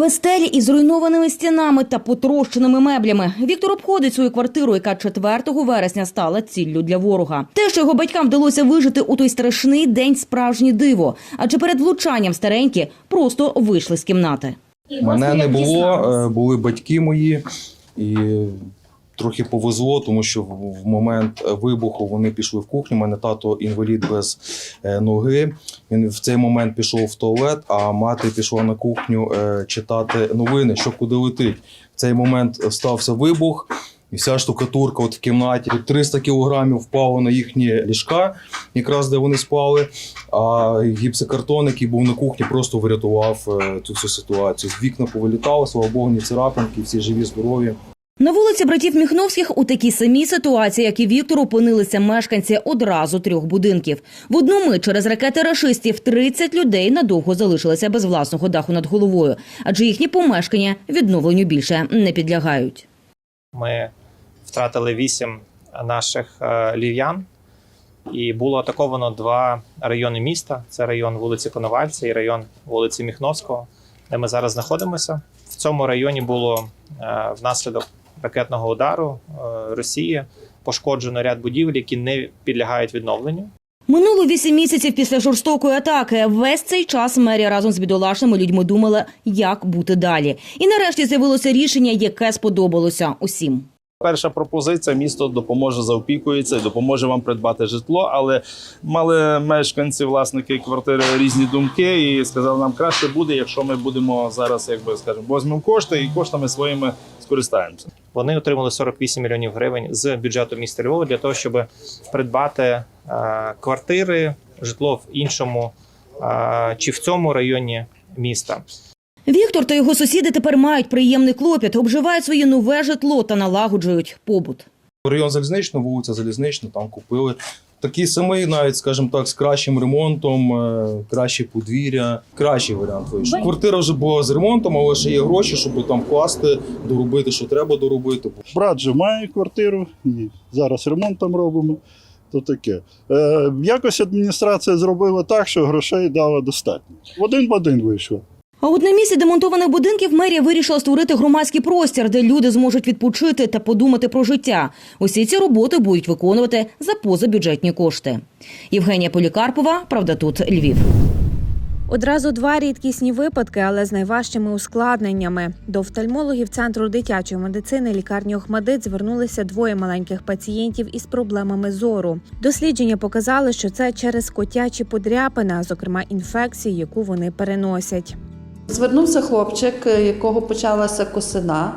Без стелі із зруйнованими стінами та потрощеними меблями Віктор обходить свою квартиру, яка 4 вересня стала ціллю для ворога. Те, що його батькам вдалося вижити у той страшний день, справжнє диво. Адже перед влучанням старенькі просто вийшли з кімнати. Мене не було, е, були батьки мої, і трохи повезло, тому що в момент вибуху вони пішли в кухню. У мене тато інвалід без е, ноги. Він в цей момент пішов в туалет, а мати пішла на кухню е, читати новини, що куди летить. В цей момент стався вибух. І вся штукатурка от в кімнаті 300 кілограмів впало на їхні ліжка, якраз де вони спали. А гіпсокартон, який був на кухні, просто врятував е, цю всю ситуацію. Вікна повилітало, слава Богу, ні царапинки, всі живі, здорові. На вулиці братів Міхновських у такій самій ситуації, як і Віктор, опинилися мешканці одразу трьох будинків. В одну мить через ракети рашистів 30 людей надовго залишилися без власного даху над головою, адже їхні помешкання відновленню більше не підлягають. Ми втратили вісім наших е, львів'ян, і було атаковано два райони міста: це район вулиці Коновальця і район вулиці Міхновського, де ми зараз знаходимося. В цьому районі було е, внаслідок ракетного удару е, Росії пошкоджено ряд будівель, які не підлягають відновленню. Минуло вісім місяців після жорстокої атаки. Весь цей час мерія разом з бідолашними людьми думала, як бути далі. І нарешті з'явилося рішення, яке сподобалося усім. Перша пропозиція місто допоможе заопікується і допоможе вам придбати житло, але мали мешканці, власники квартири різні думки, і сказали, нам краще буде, якщо ми будемо зараз, якби скажемо, візьмемо кошти і коштами своїми скористаємося. Вони отримали 48 мільйонів гривень з бюджету міста Львова для того, щоб придбати е, квартири, житло в іншому е, чи в цьому районі міста. Віктор та його сусіди тепер мають приємний клопіт, обживають своє нове житло та налагоджують побут. Район залізничний, вулиця Залізнична, там купили. Такий самий, навіть, скажімо так, з кращим ремонтом, е, краще подвір'я, кращий варіант вийшов. Квартира вже була з ремонтом, але ще є гроші, щоб там класти, доробити, що треба доробити. Брат же має квартиру, і зараз ремонт там робимо. То таке. Е, якось адміністрація зробила так, що грошей дала достатньо. В один в один вийшло. А от на місці демонтованих будинків мерія вирішила створити громадський простір, де люди зможуть відпочити та подумати про життя. Усі ці роботи будуть виконувати за позабюджетні кошти. Євгенія Полікарпова, правда, тут Львів. Одразу два рідкісні випадки, але з найважчими ускладненнями. До офтальмологів центру дитячої медицини лікарні Охмадит звернулися двоє маленьких пацієнтів із проблемами зору. Дослідження показали, що це через котячі подряпини, а зокрема інфекції, яку вони переносять. Звернувся хлопчик, якого почалася косина.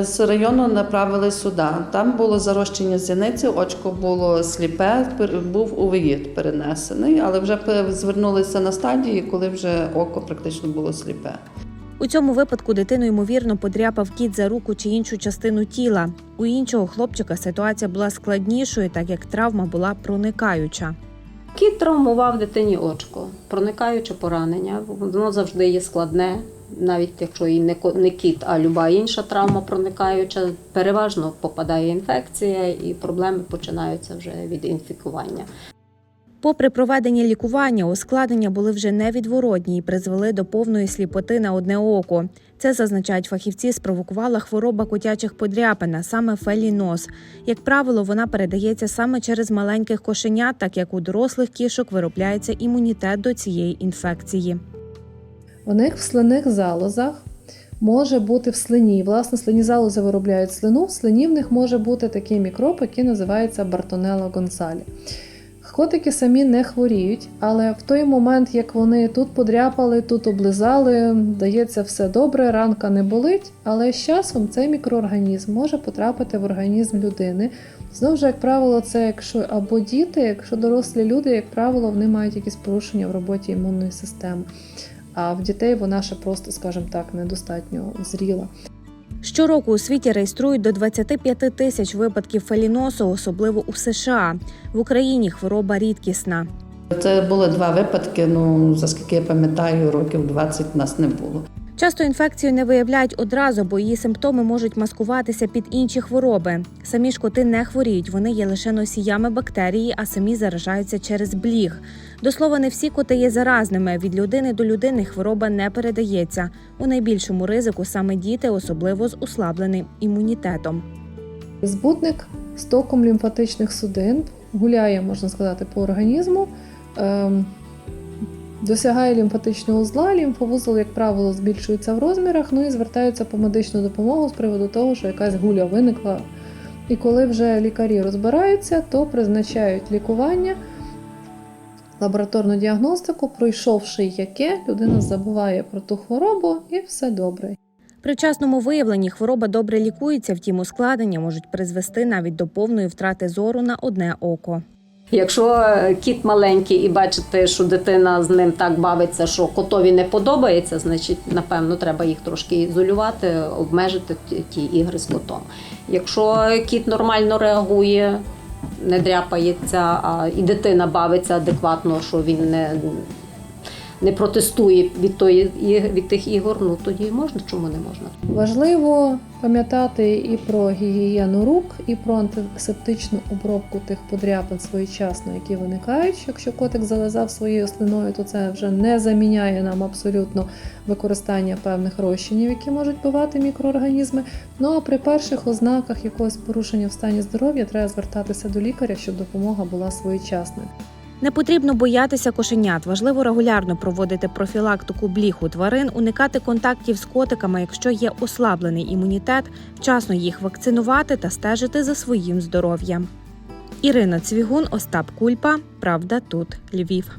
З району направили сюди. Там було зарощення зіниці, очко було сліпе, був увеїд перенесений, але вже звернулися на стадії, коли вже око практично було сліпе. У цьому випадку дитину ймовірно подряпав кіт за руку чи іншу частину тіла. У іншого хлопчика ситуація була складнішою, так як травма була проникаюча. Кіт травмував дитині очко, проникаюче поранення. Воно завжди є складне, навіть якщо і не кіт, а люба інша травма проникаюча, переважно попадає інфекція, і проблеми починаються вже від інфікування. Попри проведення лікування, ускладнення були вже невідворотні і призвели до повної сліпоти на одне око. Це зазначають фахівці, спровокувала хвороба котячих подряпин, а саме фелінос. Як правило, вона передається саме через маленьких кошенят, так як у дорослих кішок виробляється імунітет до цієї інфекції. У них в слинних залозах може бути в слині. Власне, слині залози виробляють слину. В слині в них може бути такий мікроб, який називається Бартонелла гонсалі. Котики самі не хворіють, але в той момент, як вони тут подряпали, тут облизали, дається все добре, ранка не болить, але з часом цей мікроорганізм може потрапити в організм людини. Знову ж, як правило, це якщо або діти, якщо дорослі люди, як правило, вони мають якісь порушення в роботі імунної системи. А в дітей вона ще просто, скажімо так, недостатньо зріла. Щороку у світі реєструють до 25 тисяч випадків феліносу, особливо у США. В Україні хвороба рідкісна. Це були два випадки. Ну за скільки я пам'ятаю, років 20 нас не було. Часто інфекцію не виявляють одразу, бо її симптоми можуть маскуватися під інші хвороби. Самі ж коти не хворіють, вони є лише носіями бактерії, а самі заражаються через бліг. До слова, не всі коти є заразними. Від людини до людини хвороба не передається. У найбільшому ризику саме діти, особливо з ослабленим імунітетом. Збутник з током лімфатичних судин гуляє, можна сказати, по організму, ем, досягає лімфатичного узла, лімфовузол, як правило, збільшується в розмірах, ну і звертаються по медичну допомогу з приводу того, що якась гуля виникла. І коли вже лікарі розбираються, то призначають лікування, лабораторну діагностику, пройшовши яке, людина забуває про ту хворобу і все добре. При вчасному виявленні хвороба добре лікується, втім ускладнення можуть призвести навіть до повної втрати зору на одне око. Якщо е, кіт маленький і бачите, що дитина з ним так бавиться, що котові не подобається, значить, напевно, треба їх трошки ізолювати, обмежити ті- ті ігри з котом. Якщо кіт нормально реагує, не дряпається, а і дитина бавиться адекватно, що він не, не протестує від, тої, від тих ігор, ну тоді можна, чому не можна? Важливо пам'ятати і про гігієну рук, і про антисептичну обробку тих подряпин своєчасно, які виникають. Якщо котик зализав своєю слиною, то це вже не заміняє нам абсолютно використання певних розчинів, які можуть бивати мікроорганізми. Ну а при перших ознаках якогось порушення в стані здоров'я треба звертатися до лікаря, щоб допомога була своєчасною. Не потрібно боятися кошенят. Важливо регулярно проводити профілактику бліг у тварин, уникати контактів з котиками, якщо є ослаблений імунітет, вчасно їх вакцинувати та стежити за своїм здоров'ям. Ірина Цвігун, Остап Кульпа. Правда, тут Львів.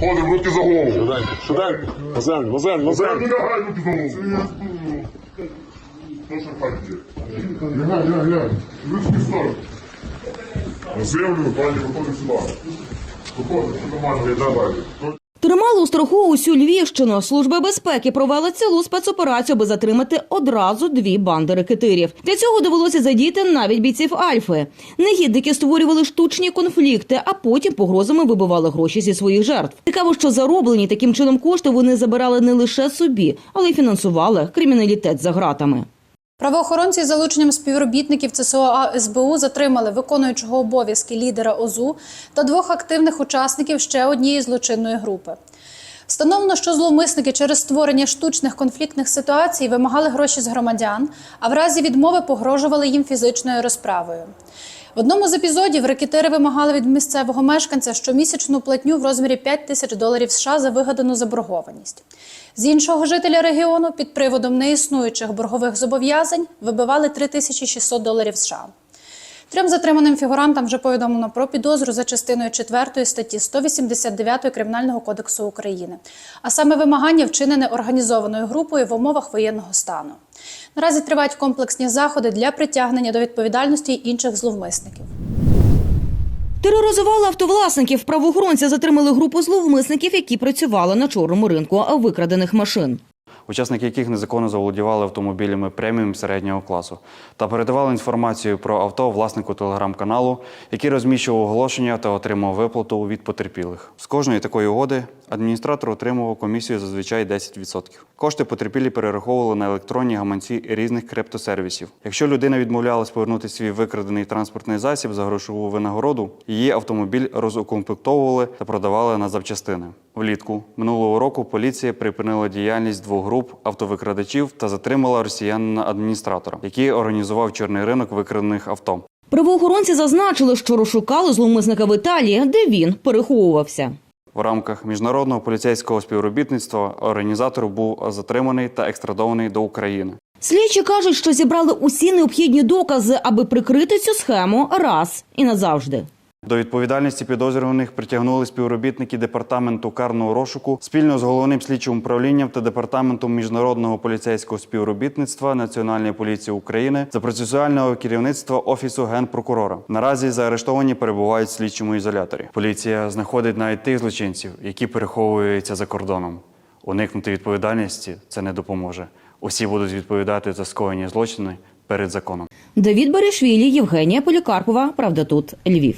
Ходим, руки за голову. Швиденько, швиденько. На землю, на землю, на землю. Лягай, руки за голову. Що лягай, лягай. В сторону. Землю, пані, виходить сюди. Виходить, все нормально, далі. Тримали у страху усю Львівщину. Служба безпеки провела цілу спецоперацію, аби затримати одразу дві банди рекетирів. Для цього довелося задіяти навіть бійців Альфи. Негідники створювали штучні конфлікти, а потім погрозами вибивали гроші зі своїх жертв. Цікаво, що зароблені таким чином кошти вони забирали не лише собі, але й фінансували криміналітет за ґратами. Правоохоронці з залученням співробітників ЦСО СБУ затримали виконуючого обов'язки лідера ОЗУ та двох активних учасників ще однієї злочинної групи. Встановлено, що зловмисники через створення штучних конфліктних ситуацій вимагали гроші з громадян, а в разі відмови погрожували їм фізичною розправою. В одному з епізодів рекетири вимагали від місцевого мешканця щомісячну платню в розмірі 5 тисяч доларів США за вигадану заборгованість. З іншого жителя регіону під приводом неіснуючих боргових зобов'язань вибивали 3600 доларів США. Трьом затриманим фігурантам вже повідомлено про підозру за частиною 4 статті 189 Кримінального кодексу України, а саме вимагання вчинене організованою групою в умовах воєнного стану. Наразі тривають комплексні заходи для притягнення до відповідальності інших зловмисників. Тероризували автовласників. Правоохоронці затримали групу зловмисників, які працювали на чорному ринку викрадених машин. Учасники яких незаконно заволодівали автомобілями преміум середнього класу та передавали інформацію про авто власнику телеграм-каналу, який розміщував оголошення та отримав виплату від потерпілих. З кожної такої угоди адміністратор отримував комісію зазвичай 10%. Кошти потерпілі перераховували на електронні гаманці різних криптосервісів. Якщо людина відмовлялась повернути свій викрадений транспортний засіб за грошову винагороду, її автомобіль розукомплектовували та продавали на запчастини. Влітку минулого року поліція припинила діяльність двох груп автовикрадачів та затримала росіянина-адміністратора, який організував чорний ринок викрадених авто. Правоохоронці зазначили, що розшукали зловмисника в Італії, де він переховувався. В рамках міжнародного поліцейського співробітництва організатор був затриманий та екстрадований до України. Слідчі кажуть, що зібрали усі необхідні докази, аби прикрити цю схему раз і назавжди. До відповідальності підозрюваних притягнули співробітники департаменту карного розшуку спільно з головним слідчим управлінням та департаментом міжнародного поліцейського співробітництва Національної поліції України за процесуального керівництва офісу генпрокурора. Наразі заарештовані перебувають в слідчому ізоляторі. Поліція знаходить навіть тих злочинців, які переховуються за кордоном. Уникнути відповідальності це не допоможе. Усі будуть відповідати за скоєні злочини перед законом. Давід Баришвілі, Євгенія Полікарпова. Правда, тут Львів.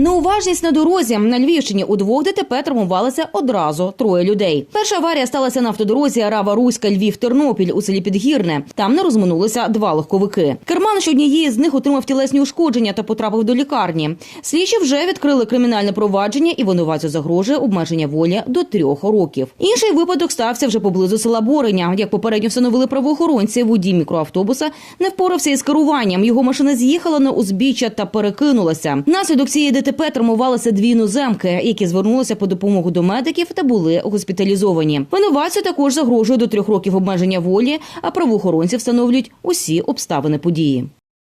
Неуважність на дорозі на Львівщині у двох ДТП травмувалися одразу троє людей. Перша аварія сталася на автодорозі Рава Руська Львів Тернопіль у селі Підгірне. Там не розминулися два легковики. Керман ж однієї з них отримав тілесні ушкодження та потрапив до лікарні. Слідчі вже відкрили кримінальне провадження і винуватцю загрожує обмеження волі до трьох років. Інший випадок стався вже поблизу села Бореня. Як попередньо встановили правоохоронці, водій мікроавтобуса не впорався із керуванням. Його машина з'їхала на узбіччя та перекинулася. Внаслідок цієї ДТП травмувалися дві іноземки, які звернулися по допомогу до медиків та були госпіталізовані. Винуватцю також загрожує до трьох років обмеження волі, а правоохоронці встановлюють усі обставини події.